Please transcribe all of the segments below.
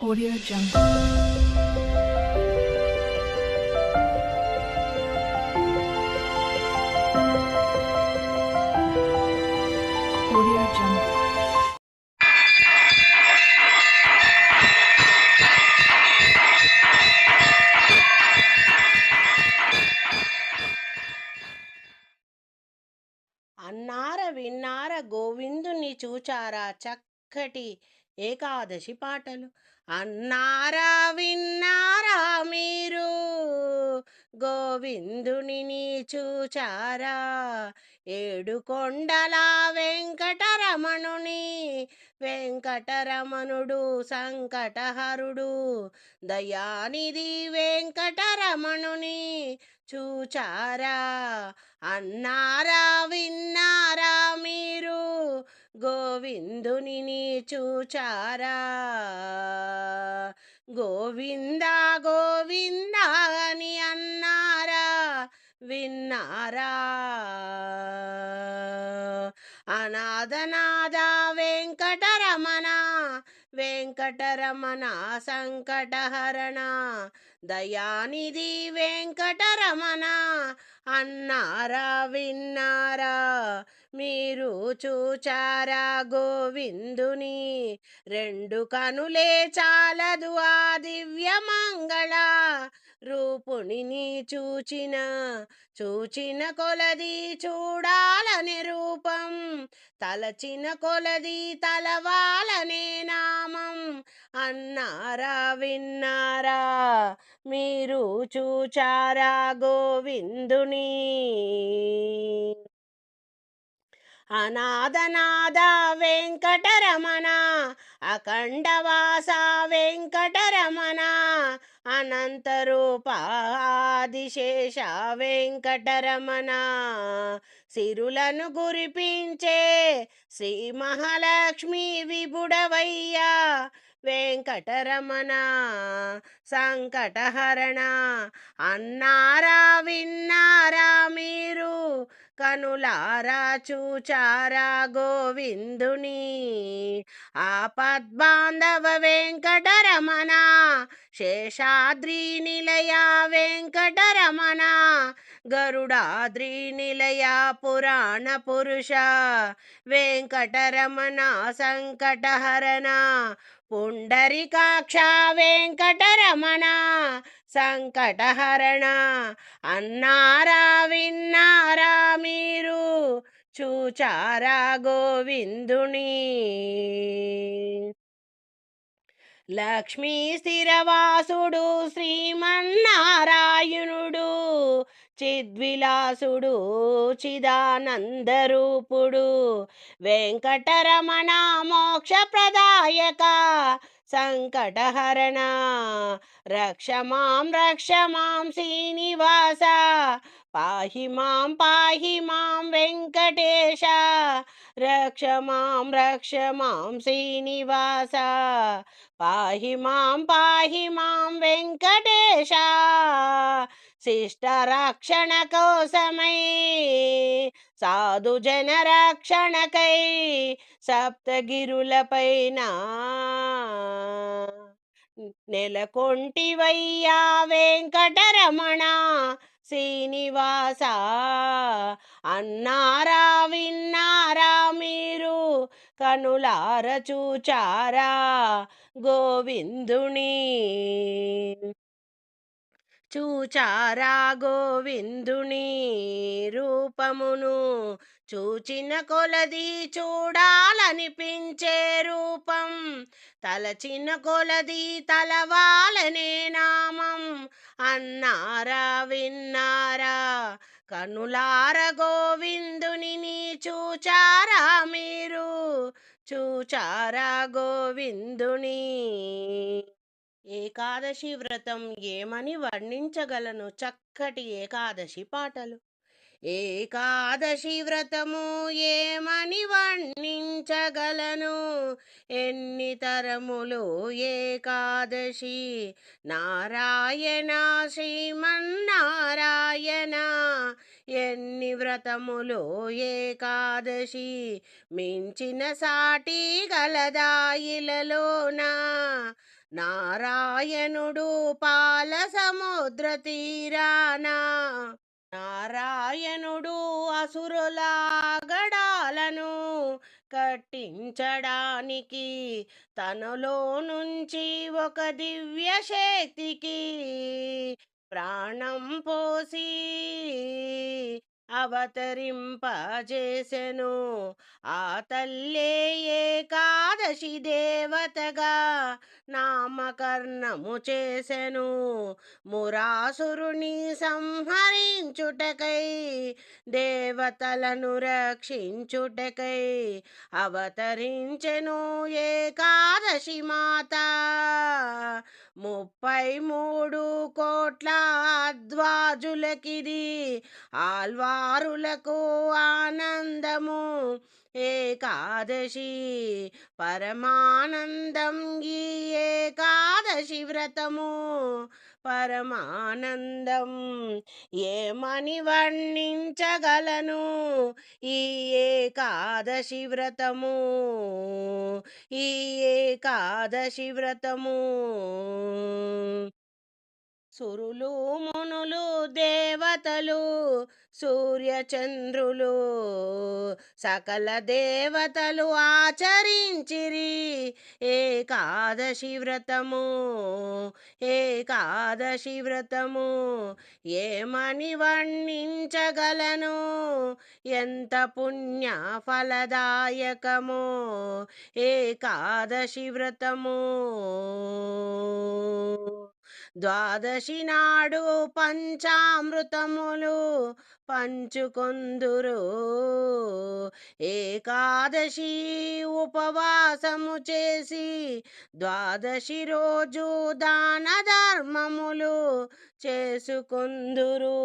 Audio Jungle. Audio Jungle. అన్నార విన్నార గోవిందుని చూచారా చక్కటి ఏకాదశి పాటలు. అన్నారా విన్నారా మీరు? గోవిందుని చూచారా? ఏడు కొండల వెంకటరమణుని వెంకటరమణుడు సంకటహరుడు దయానిధి వెంకటరమణుని చూచారా? అన్నారా విన్నారా మీరు? గోవిందుని చూచారా? గోవింద గోవింద అని అన్నారా? విన్నారా? అనాథనాథ వెంకటరమణ వెంకటరమణ సంకటహరణ దయానిధి వెంకటరమణ అన్నారా? విన్నారా? మీరు చూచారా గోవిందుని? రెండు కనులే చాలదు ఆ దివ్య మంగళ. రూపుణిని చూచిన చూచిన కొలది చూడాలని రూపం. తలచిన కొలది తలవాలనే నామం. అన్నారా విన్నారా? మీరు చూచారా గోవిందుని? అనాథనాథ వెంకటరమణ అఖండవాస వెంకటరమణ అనంతరూప ఆదిశేష వెంకటరమణ. సిరులను గురిపించే శ్రీ మహాలక్ష్మి విబుడవయ్యా వెంకటరమణ సంకటహరణ అన్నారా విన్నారా మీరు? కనులారా చూచారా గోవిందుని? ఆపద్బాంధవ వెంకటరమణ శేషాద్రి నిలయ వెంకటరమణ గరుడాద్రి నిలయ పురాణ పురుష వెంకటరమణ సంకటహరణ పుండరికాక్ష వెంకటరమణ సంకటహరణ అన్నారా విన్నారా మీరు చూచారా గోవిందుని. లక్ష్మీ స్థిరవాసుడు శ్రీమన్నారాయణుడు చిద్విలాసుడు చిదానందరూపుడు వెంకటరమణ మోక్షప్రదాయక సంకటహరణ. రక్ష మాం రక్ష మాం శ్రీనివాస. పాహి మాం పాహి మాం వెంకటేశ. రక్ష మాం రక్ష మాం శ్రీనివాస. పాహి మాం పాహి మాం వెంకటేశ. శిష్ట రక్షణ కోసమై సాధు జన రక్షణకై సప్తగిరులపైన నెలకొంటివయ్యా వెంకటరమణ శ్రీనివాస. అన్నారా విన్నారా మీరు? కనులార చూచారా గోవిందుని? చూచారా గోవిందుని రూపమును? చూచిన కొలది చూడాలనిపించే రూపం. తలచిన కొలది తలవాలనే నామం. అన్నారా విన్నారా? కనులార గోవిందుని చూచారా మీరు? చూచారా గోవిందుని? ఏకాదశి వ్రతం ఏమని వర్ణించగలను? చక్కటి ఏకాదశి పాటలు. ఏకాదశి వ్రతము ఏమని వర్ణించగలను? ఎన్ని తరములు ఏకాదశి? నారాయణ శ్రీమన్నారాయణ ఎన్ని వ్రతములు ఏకాదశి? మించిన సాటి గలదాయిలలోనా? నారాయణుడు పాల సముద్ర తీరాన నారాయణుడు అసురుల గడాలను కట్టించడానికి తనలో నుంచి ఒక దివ్య శక్తికి ప్రాణం పోసి అవతరింపజేసెను. ఆ తల్లే ఏకాదశి దేవతగా నామకర్ణము చేసెను. మురాసురుని సంహరించుటకై దేవతలను రక్షించుటకై అవతరించెను ఏకాదశి మాత. ముప్పై మూడు కోట్ల అద్వాజులకిది. ఆల్వారులకు ఆనందము. ఏకాదశి పరమానందం ఈ ఏకాదశి వ్రతము. పరమానందం ఏమని వర్ణించగలను? ఈ ఏకాదశి వ్రతము ఈ ఏకాదశి వ్రతము. సురులు మునులు దేవతలు సూర్యచంద్రులు సకల దేవతలు ఆచరించిరి. ఏకాదశి వ్రతము ఏకాదశి వ్రతము ఏమని వర్ణించగలను? ఎంత పుణ్య ఫలదాయకమో ఏకాదశి వ్రతము ద్వాదశి నాడు పంచామృతములు పంచుకొందురు. ఏకాదశి ఉపవాసము చేసి ద్వాదశి రోజు దాన ధర్మములు చేసుకొందురు.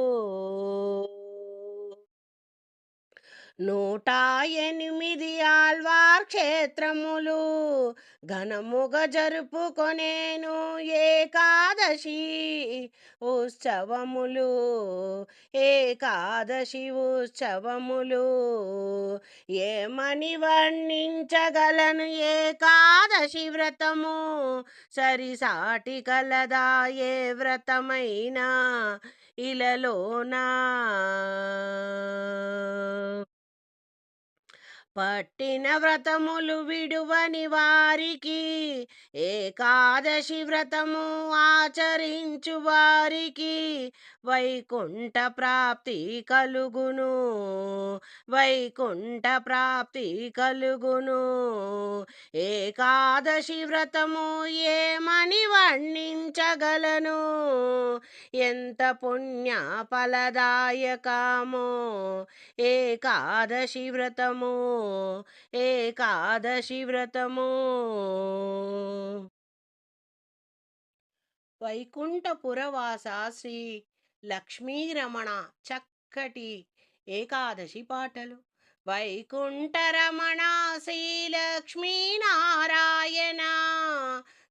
నూట ఎనిమిది ఆల్వార్ క్షేత్రములు ఘనముగ జరుపుకొనేను ఏకాదశి ఉత్సవములు ఏకాదశి ఉత్సవములు. ఏమని వర్ణించగలను ఏకాదశి వ్రతము? సరిసాటి కలదా ఏ వ్రతమైనా? ఇలలోనా? పట్టిన వ్రతములు విడువని వారికి ఏకాదశి వ్రతము ఆచరించు వారికి వైకుంఠ ప్రాప్తి కలుగును వైకుంఠ ప్రాప్తి కలుగును. ఏకాదశి వ్రతము ఏమని వర్ణించగలను? ఎంత పుణ్య ఫలదాయకమో ఏకాదశి వ్రతము ఏకాదశి వ్రతము? వైకుంఠపురవాస శ్రీ లక్ష్మీరమణ చక్కటి ఏకాదశి పాటలు. వైకుంఠరమణ శ్రీ లక్ష్మీనారాయణ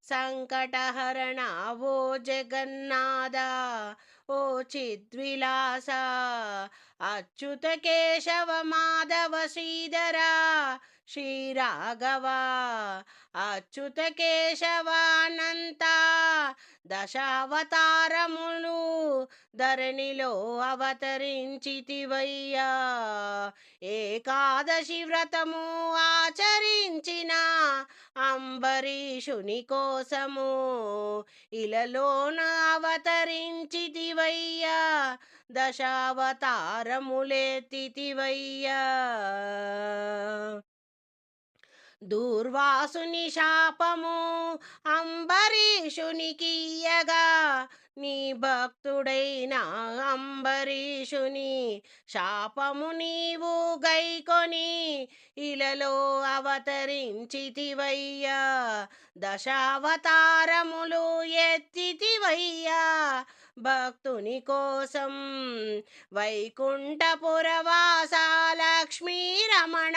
సంకటహరణ ఓ జగన్నాథ ఓ చిద్విలాస అచ్యుత కేశవ మాధవ శ్రీధర శ్రీరాఘవ అచ్యుత కేశవానంత దశావతారములు ధరణిలో అవతరించితివయ్యా ఏకాదశి వ్రతము ఆచరించిన అంబరీషుని కోసము ఇలలోన అవతరించితివయ్యా దశావతారములేతివయ్యా దూర్వాసుని శాపము అంబరీషునికియ్యగా నీ భక్తుడైన అంబరీషుని శాపము నీవు గైకొని ఇలలో అవతరించితివయ్యా. దశావతారములు ఎత్తితివయ్యా. భక్తుని కోసం వైకుంఠపురవాస లక్ష్మీరమణ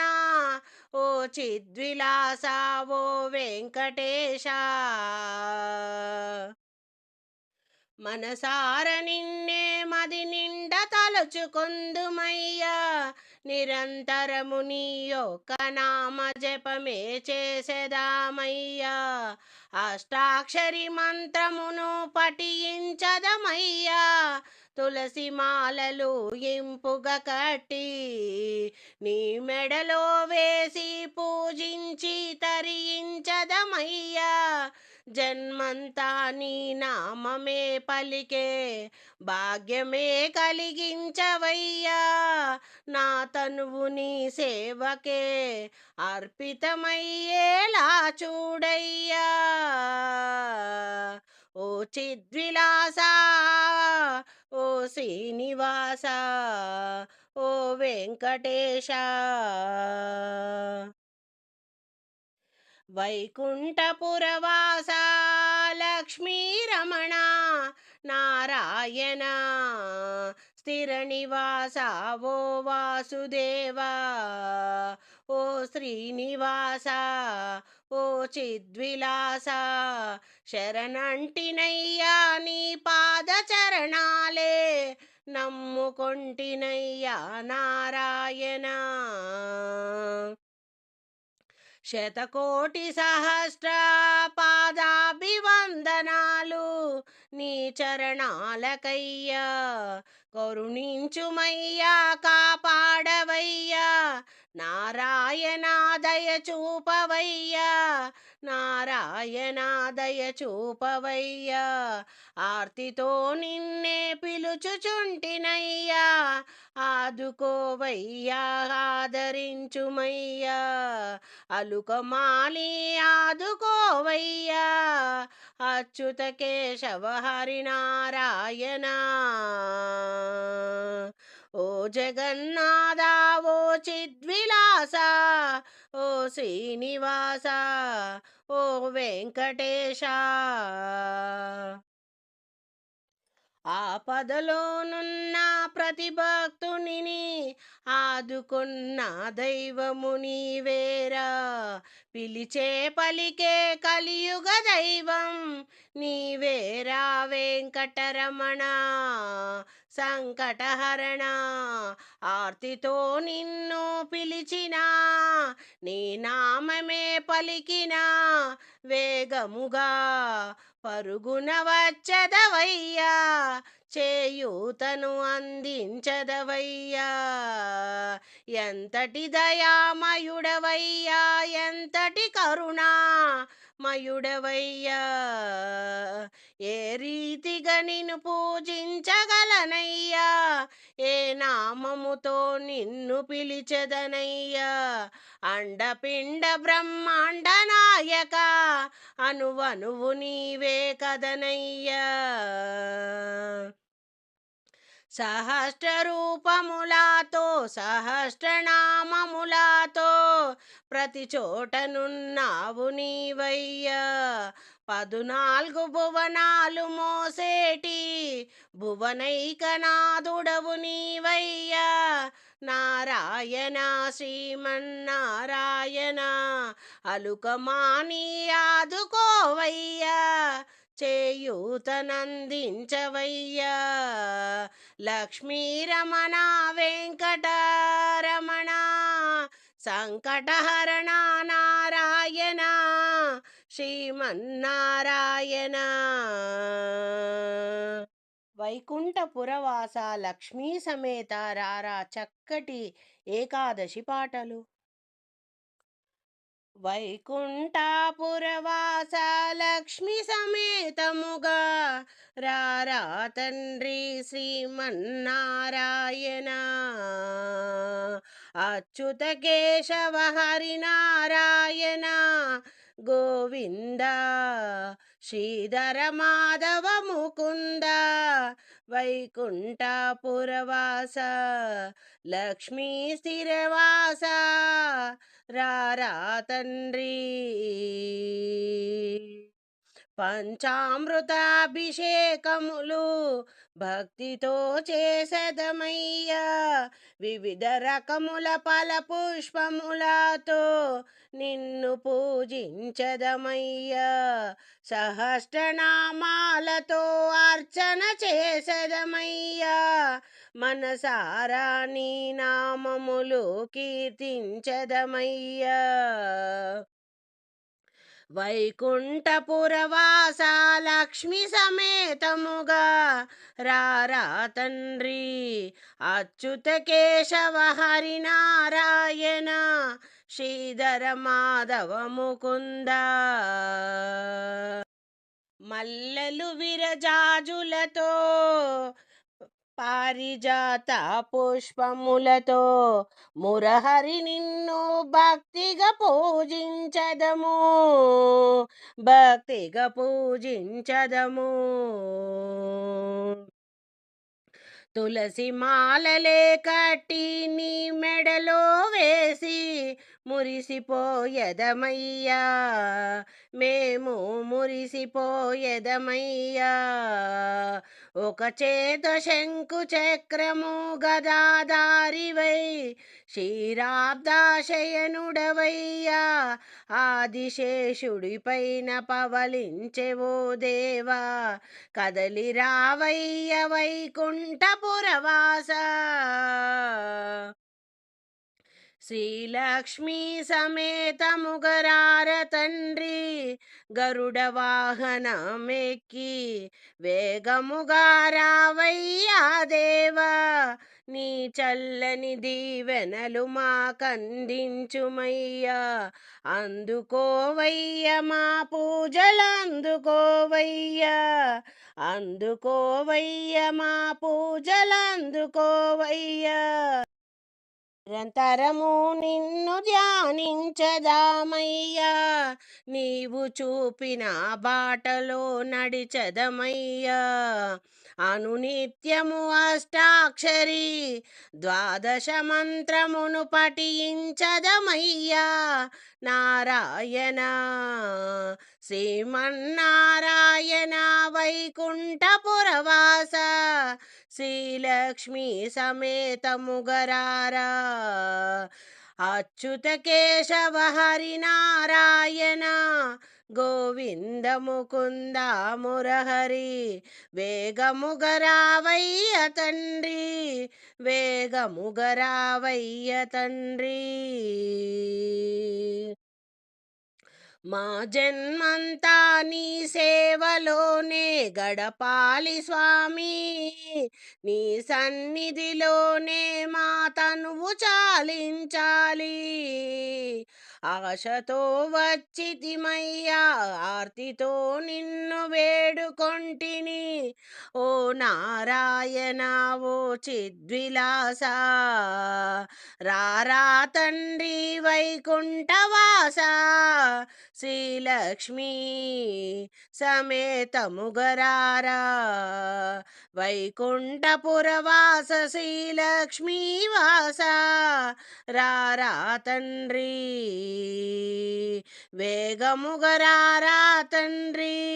ఓ చిద్విలాస ఓ వెంకటేశ. మనసార నిన్నే మది నిండ తలచుకొందుమయ్యా. నిరంతరము నీ యొక్క నామ జపమే చేసేదామయ్యా. అష్టాక్షరి మంత్రమును పఠించదమయ్యా. తులసి మాలలు ఇంపుగా కట్టి నీ మెడలో వేసి పూజించి తరించదమయ్యా. జన్మంతా నీ నామమే పలికే భాగ్యమే కలిగించవయ్యా. నా తనువు నీ సేవకే అర్పితమయ్యేలా చూడయ్యా. ఓ చిద్విలాస ఓ శ్రీనివాస ఓ వెంకటేశ. వైకుంఠపురవాస లక్ష్మీరమణ నారాయణ స్థిరనివాస ఓ వాసుదేవా ఓ శ్రీనివాస ఓ చిద్విలాస శరణంటినయ్యా నీ పాదచరణాలే నమ్ముకొంటినయ్యా నారాయణ. శతకోటి సహస్ర పాదాభివందనాలు నీ చరణాలకయ్యా. కరుణించుమయ్యా కాపాడవయ్యా. నారాయణ దయ చూపవయ్యా. నారాయణ దయ చూపవయ్యా. ఆర్తితో నిన్నే పిలుచుచుంటినయ్యా. ఆదుకోవయ్యా ఆదరించుమయ్యా. అలుకమాలి ఆదుకోవయ్యా. అచ్యుత కేశవ హరినారాయణ. ఓ జగన్నాథ ఓ చిద్విలాస ఓ శ్రీనివాస ఓ వెంకటేశ. ఆపదలోనున్న ప్రతి భక్తుని ఆదుకున్న దైవము నీవేరా. పిలిచే పలికే కలియుగ దైవం నీవేరా వెంకటరమణ. సంకటహరణ. ఆర్తితో నిన్ను పిలిచినా నీ నామమే పలికినా వేగముగా పరుగున వచ్చదవయ్యా చేయూతను అందించదవయ్యా. ఎంతటి దయామయుడవయ్యా ఎంతటి కరుణా మయుడవయ్యా ఏ రీతిగా నిన్ను పూజించగలనయ్యా. ఏ నామముతో నిన్ను పిలిచెదనయ్యా. అండపిండ బ్రహ్మాండ నాయక అనువనువు నీవే కదనయ్యా. సహస్రరూపములాతో సహస్రనామములాతో ప్రతి చోటనున్నావు నీవయ్యా. పదునాలుగు భువనాలు మోసేటి భువనైకనాథుడవు నీవయ్యా. నారాయణ శ్రీమన్నారాయణ అలుకమాని ఆదుకోవయ్యా. చేయూతనందించవయ్యా. లక్ష్మీ రమణ వెంకటరమణ సంకటహరణ నారాయణ శ్రీమన్నారాయణ. వైకుంఠపురవాస లక్ష్మీ సమేత రారా చక్కటి ఏకాదశి పాటలు. వైకుంఠాపురవాస లక్ష్మి సమేతముగా రారా తండ్రి శ్రీమన్నారాయణ. అచ్యుత కేశవ హరినారాయణ గోవింద శ్రీధర మాధవ ముకుంద. వైకుంఠపురవాస లక్ష్మీ స్థిరవాస. రారా తండ్రి. పంచామృతాభిషేకములు భక్తితో చేసదమయ్య. వివిధ రకముల ఫల పుష్పములతో నిన్ను పూజించదమయ్యా. సహస్రనామాలతో అర్చన చేసదమయ్య. మనసారా నీ నామములు కీర్తించదమయ్యా. వైకుంఠపురవాస లక్ష్మి సమేతముగా రారా తండ్రి అచ్యుత కేశవ హరినారాయణ శ్రీధర మాధవ ముకుంద మల్లలు విరజాజులతో పారిజాత పుష్పములతో మురహరి నిన్ను భక్తిగా పూజించదము భక్తిగా పూజించదము. తులసి మాలలే కట్టి నీ మెడలో వేసి మురిసిపోయదమయ్యా. మేము మురిసిపోయదమయ్యా. ఒక చేత శంకు చక్రము గదాదారివై క్షీరాబ్దాశయనుడవయ్యా. ఆదిశేషుడిపైన పవలించెవో దేవా. కదలి రావయ్య పురవాస. శ్రీలక్ష్మీ సమేతముగరార తండ్రి గరుడ వాహనమెక్కి వేగముగా రావయ్యా దేవా. నీ చల్లని దీవెనలు మాకందించుమయ్యా. అందుకోవయ్య మా పూజలు అందుకోవయ్యా. అందుకోవయ్య మా పూజలు అందుకోవయ్యా. నిరంతరము నిన్ను ధ్యానించదామయ్యా. నీవు చూపిన బాటలో నడిచదమయ్యా. అనునిత్యము అష్టాక్షరి ద్వాదశ మంత్రమును పఠించదమయ్యా. నారాయణ శ్రీమన్నారాయణ వైకుంఠపురవాస శ్రీలక్ష్మీ సమేతముగరారా అచ్యుత కేశవ హరినారాయణ గోవింద ముకుంద మురహరి. వేగముగరావయ్య తండ్రి వేగముగరావయ్య తండ్రి. మా జన్మంతా నీ సేవలోనే గడపాలి స్వామి. నీ సన్నిధిలోనే మా తనువు చాలించాలి. ఆశతో వచ్చితిమయ్యా ఆర్తితో నిన్ను వేడుకొంటిని. ఓ నారాయణ ఓ చిద్విలాస రారా తండ్రి వైకుంఠవాస శ్రీలక్ష్మీ సమేతముగరారా. వైకుంఠపురవాస శ్రీలక్ష్మీ వాస. రారా తండ్రి. వేగముగరారా తండ్రి.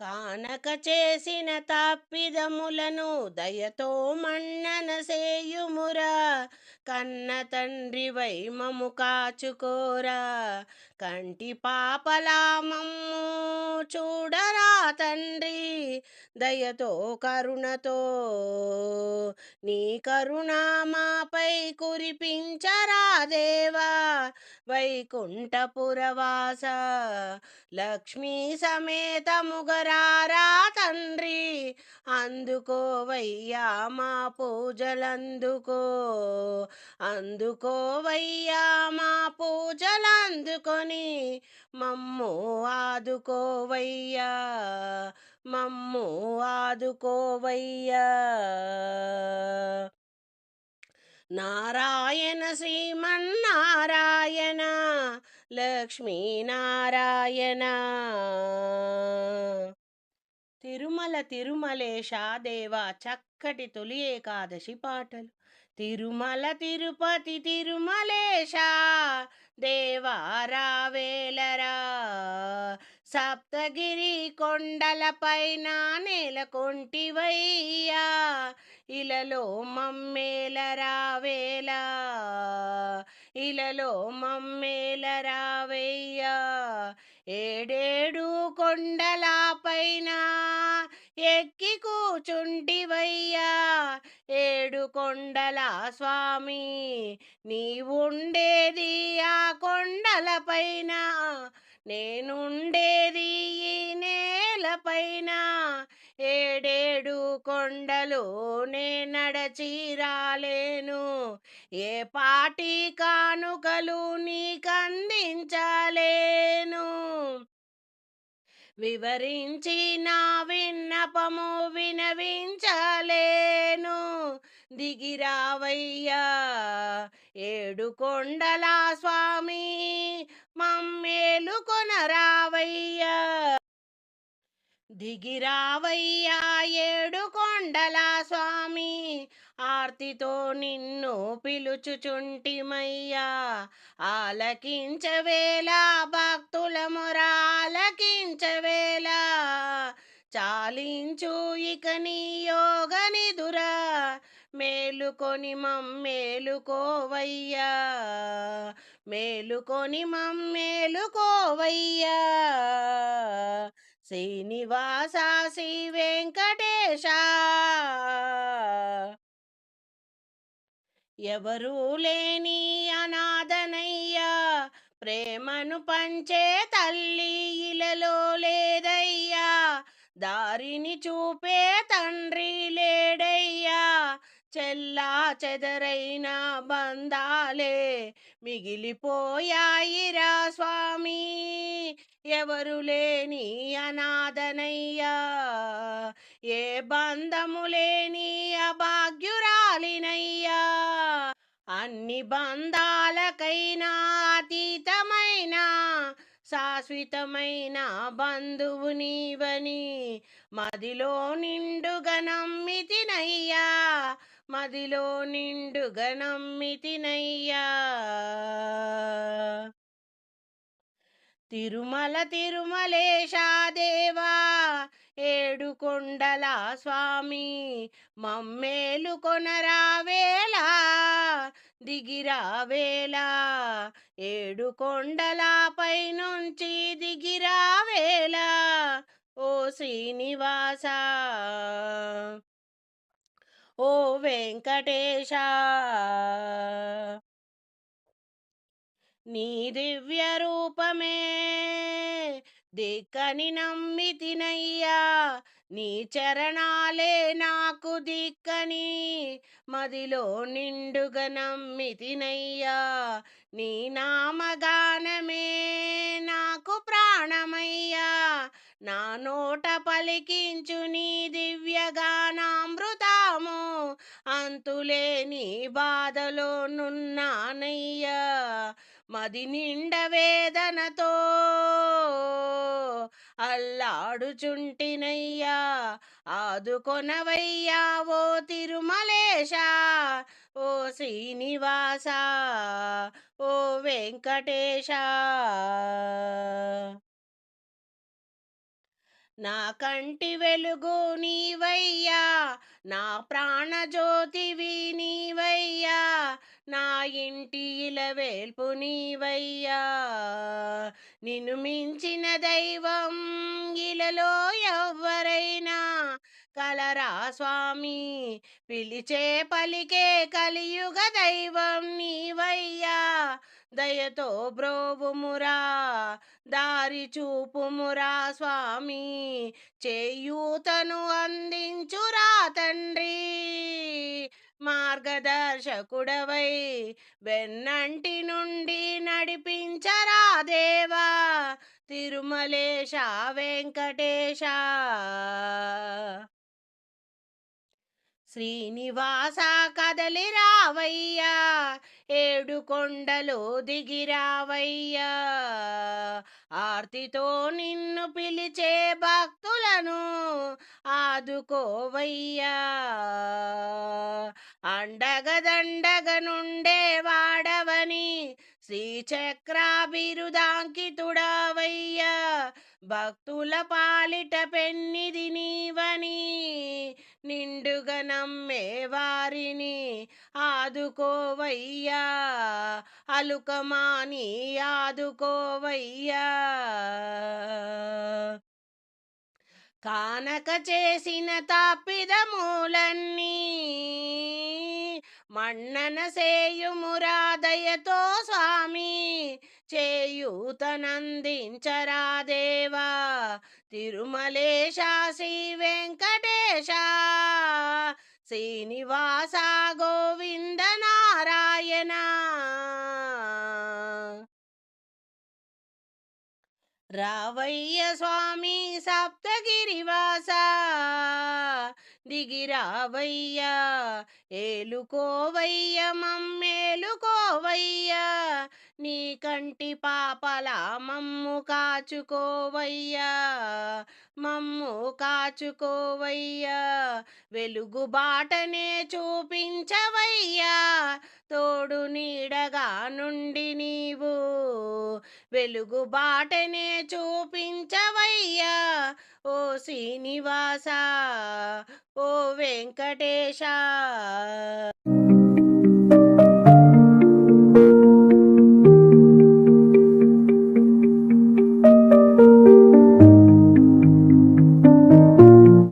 కానక చేసిన తప్పిదములను దయతో మన్నన సేయుమురా కన్న తండ్రి వై మము కాచుకోరా. కంటి పాపలా మమ్ము చూడరా తండ్రి. దయతో కరుణతో నీ కరుణ మాపై కురిపించరా దేవా. వైకుంఠపురవాస లక్ష్మీ సమేతముగరారా తండ్రి. అందుకోవయ్యా మా పూజలందుకో. అందుకోవయ్యా మా పూజలందుకొని మమ్ము ఆదుకోవయ్యా మమ్ము ఆదుకోవయ్యా. నారాయణ శ్రీమన్నారాయణ లక్ష్మీనారాయణ. తిరుమల తిరుమలేశా దేవా చక్కటి తొలి ఏకాదశి పాటలు. తిరుమల తిరుపతి తిరుమలేశ దేవారావేలరా. సప్తగిరి కొండలపైన నెలకొంటివయ్యా ఇలలో మమ్మేలరావేలా ఇలలో మమ్మేలరావయ్యా ఏడేడు కొండల పైన ఎక్కి కూచుంటివయ్యా. ఏడు కొండల స్వామి నీవుండేది ఆ కొండల పైన. నేనుండేది ఈ నేలపైన ఏడేడు కొండలు నే నడచి రాలేను. ఏ పాటి కానుకలు నీకందించలేను. వివరించి నా విన్నపము వినవించలేను. దిగిరావయ్యా ఏడు కొండల స్వామి మమ్మేలు కొనరావయ్యా. దిగిరావయ్యా ఏడు కొండల స్వామి ఆర్తితో నిన్ను పిలుచుచుంటిమయ్యా. ఆలకించవేలా భక్తుల మొరాలకించవేలా చాలించు ఇక నీ యోగ నిదురా మేలుకొని మమ్మేలుకోవయ్యా మేలుకొని మమ్మేలుకోవయ్యా శ్రీనివాస శ్రీ వెంకటేశ. ఎవరూ లేని అనాథనయ్యా ప్రేమను పంచే తల్లి ఇలలో లేదయ్యా దారిని చూపే తండ్రి లేడయ్యా చెల్లా చెదరైన బంధాలే మిగిలిపోయాయిరా స్వామి. ఎవరు లేని అనాథనయ్యా? ఏ బంధము లేని అభాగ్యురాలినయ్యా? అన్ని బంధాలకైనా అతీతమైన శాశ్వతమైన బంధువు నీవని మదిలో నిండుగా నమ్మితినయ్యా? మదిలో నిండుగా నమ్మితినయ్యా? తిరుమల తిరుమలేశాదేవా ఏడు కొండల స్వామి మమ్మేలు కొనరావేలా దిగిరావేలా ఏడు కొండల పైనుంచి దిగిరావేలా ఓ శ్రీనివాస. ఓ వెంకటేశ. నీ దివ్య రూపమే. దిక్కని నమ్మి తినయ్యా నీ చరణాలే నాకు దిక్కని. మదిలో నిండుగా నమ్మితినయ్యా నీ నామగానమే నాకు ప్రాణమయ్యా. నా నోట పలికించు నీ దివ్యగానామృతాము అంతులేని బాధలో నున్నానయ్యా. మది నిండ వేదనతో అల్లాడుచుంటినయ్యా. ఆదుకొనవయ్యా ఓ తిరుమలేశ ఓ శ్రీనివాస ఓ వెంకటేశ. నా కంటి వెలుగు నీవయ్యా నా ప్రాణజ్యోతివి నీవయ్యా. నా ఇంటి ఇలవేల్పు నీవయ్యా. నిన్ను మించిన దైవం ఇలలో ఎవ్వరైనా. కలరా స్వామి పిలిచే పలికే కలియుగ దైవం నీవయ్యా. దయతో బ్రోవుమురా దారి చూపుమురా స్వామి. చేయూతను అందించురా తండ్రి. మార్గదర్శకుడవై వెన్నంటి నుండి నడిపించరా దేవా? తిరుమలేశ వెంకటేశ. శ్రీనివాస కదలి రావయ్యా ఏడు కొండలు దిగిరావయ్యా ఆర్తితో నిన్ను పిలిచే భక్తులను ఆదుకోవయ్యా. అండగదండగనుండే వాడవని శ్రీచక్రాభిరుదాంకితుడవయ్యా. భక్తుల పాలిట పెన్నిది నీవని నిండుగా నమ్మే వారిని ఆదుకోవయ్యా. అలుకమాని ఆదుకోవయ్యా. కానక చేసిన తప్పిదములన్నీ మన్నన సేయుమురాదయతో స్వామి. చేయూతనందించరాదేవా తిరుమలేశ శ్రీ వెంకటేశ. శ్రీనివాస గోవింద నారాయణ. రావయ్య స్వామి సప్తగిరివాస. దిగిరావయ్యా ఏలుకోవయ్య మమ్మేలుకోవయ్యా నీ కంటి పాపల మమ్ము కాచుకోవయ్యా మమ్ము కాచుకోవయ్యా. వెలుగు బాటనే చూపించవయ్యా. తోడు నీడగా నుండి నీవు. వెలుగు బాటనే చూపించవయ్యా. ఓ శ్రీనివాస ఓ వెంకటేశ.